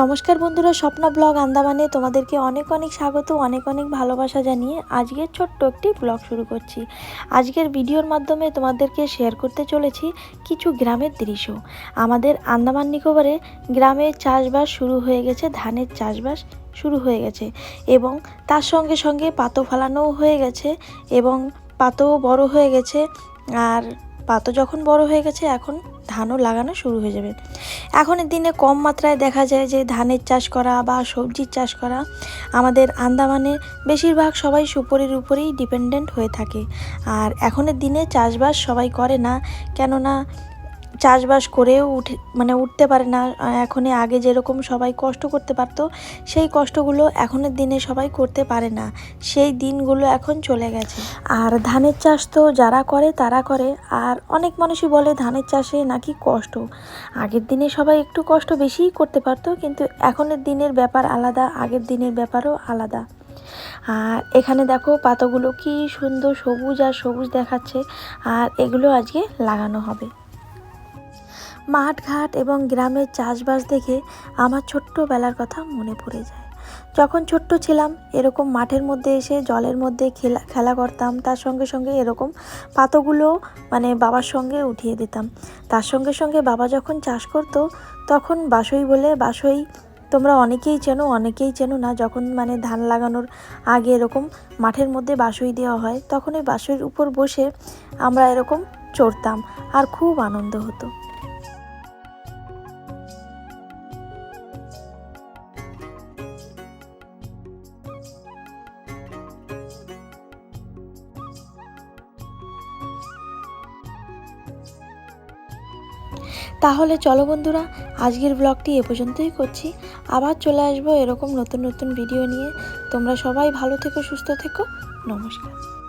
নমস্কার বন্ধুরা, স্বপ্না ব্লগ আন্দামানে তোমাদেরকে অনেক অনেক স্বাগত, অনেক অনেক ভালোবাসা জানিয়ে আজকের ছোট্ট একটি ব্লগ শুরু করছি। আজকের ভিডিওর মাধ্যমে তোমাদেরকে শেয়ার করতে চলেছি কিছু গ্রামের দৃশ্য। আমাদের আন্দামান নিকোবরে গ্রামে চাষবাস শুরু হয়ে গেছে, ধানের চাষবাস শুরু হয়ে গেছে এবং তার সঙ্গে সঙ্গে পাতো ফেলানোও হয়ে গেছে এবং পাতোও বড় হয়ে গেছে। আর পাতো যখন বড় হয়ে গেছে, এখন ধানও লাগানো শুরু হয়ে যাবে। এখনের দিনে কম মাত্রায় দেখা যায় যে ধানের চাষ করা বা সবজির চাষ করা আমাদের আন্দামানে বেশিরভাগ সবাই সুপরির উপরেই ডিপেন্ডেন্ট হয়ে থাকে। আর এখনের দিনে চাষবাস সবাই করে না, কেননা চাষবাস করেও উঠে মানে উঠতে পারে না। এখন আগে যেরকম সবাই কষ্ট করতে পারতো, সেই কষ্টগুলো এখনের দিনে সবাই করতে পারে না। সেই দিনগুলো এখন চলে গেছে। আর ধানের চাষ তো যারা করে, তারা করে। আর অনেক মানুষই বলে ধানের চাষে নাকি কষ্ট। আগের দিনে সবাই একটু কষ্ট বেশিই করতে পারতো, কিন্তু এখনের দিনের ব্যাপার আলাদা, আগের দিনের ব্যাপারও আলাদা। আর এখানে দেখো পাতাগুলো কি সুন্দর সবুজ আর সবুজ দেখাচ্ছে। আর এগুলো আজকে লাগানো হবে। মাঠ ঘাট এবং গ্রামের চাষবাস দেখে আমার ছোট্টবেলার কথা মনে পড়ে যায়। যখন ছোট্ট ছিলাম, এরকম মাঠের মধ্যে এসে, জলের মধ্যে খেলা খেলা করতাম, তার সঙ্গে সঙ্গে এরকম পাতোগুলো মানে বাবার সঙ্গে উঠিয়ে দিতাম। তার সঙ্গে সঙ্গে বাবা যখন চাষ করতো, তখন বাসই বলে, বাসই, তোমরা অনেকেই চেনো অনেকেই চেনো না, যখন মানে ধান লাগানোর আগে এরকম মাঠের মধ্যে বাসই দেওয়া হয় তখন ওই বাসইর উপর বসে আমরা এরকম চড়তাম, আর খুব আনন্দ হতো। তাহলে চলো বন্ধুরা, আজকের ব্লগটি এ পর্যন্তই করছি। আবার চলে আসব এরকম নতুন নতুন ভিডিও নিয়ে। তোমরা সবাই ভালো থেকো, সুস্থ থেকো। নমস্কার।